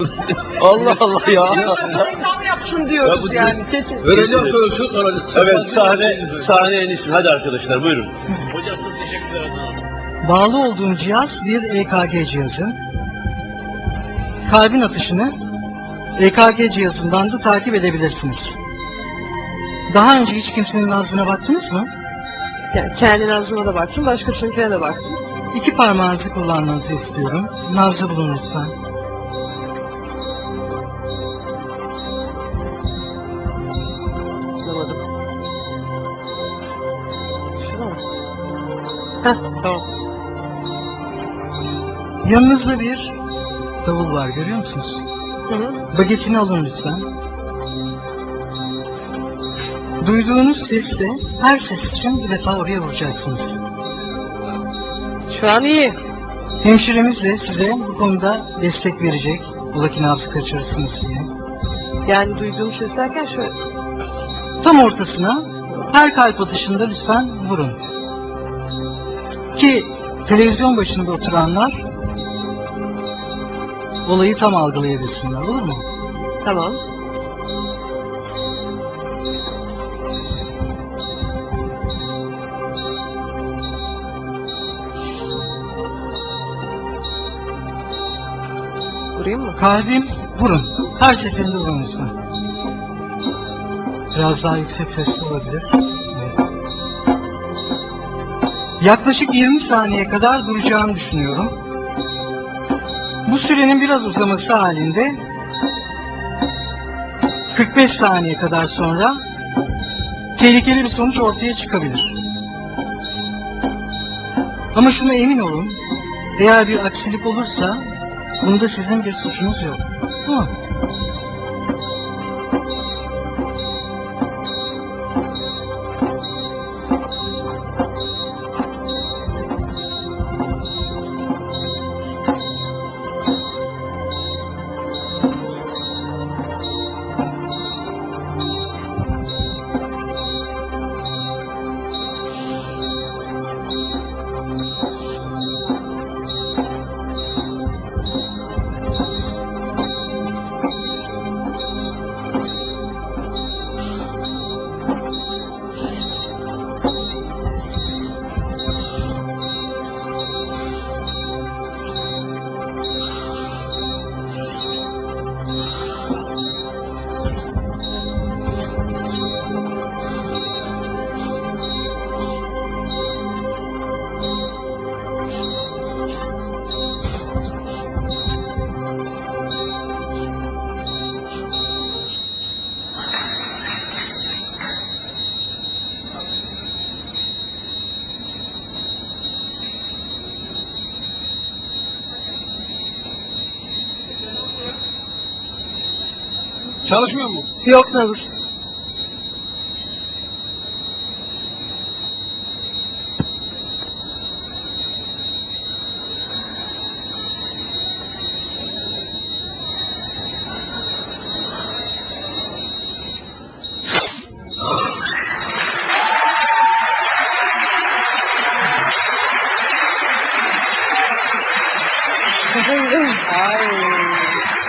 Allah Allah ya. Reklam yapsın diyoruz Ya bu- yani. Çetin. Vereceğim söz çok olacak. Evet sahne sahne en iyisi. Hadi arkadaşlar buyurun. Hocam çok teşekkürler. Bağlı olduğum cihaz bir EKG cihazı. Kalbin atışını EKG cihazından da takip edebilirsiniz. Daha önce hiç kimsenin nabzına baktınız mı? Yani kendi nabzıma da baktım, başkasınınkine de baktım. İki parmağınızı kullanmanızı istiyorum. Nabzı bulun lütfen. Tamam. Yanınızda bir davul var görüyor musunuz? Hı hı. Bagetini alın lütfen. Duyduğunuz sesle her ses için bir defa oraya vuracaksınız. Şu an iyi. Hemşiremiz de size bu konuda destek verecek. Ola ki nabzı kaçırırsınız diye. Yani duyduğum ses derken şöyle. Tam ortasına her kalp atışında lütfen vurun. Ki televizyon başında oturanlar olayı tam algılayabilsinler olur mu? Tamam. Vurayım mı? Kalbim vurun. Her seferinde vurun lütfen. Biraz daha yüksek sesli olabilir. Yaklaşık 20 saniye kadar duracağını düşünüyorum. Bu sürenin biraz uzaması halinde 45 saniye kadar sonra tehlikeli bir sonuç ortaya çıkabilir. Ama şuna emin olun, eğer bir aksilik olursa Bunda sizin bir suçunuz yok. Tamam. Çalışmıyor mu? Yok nabız. Ay.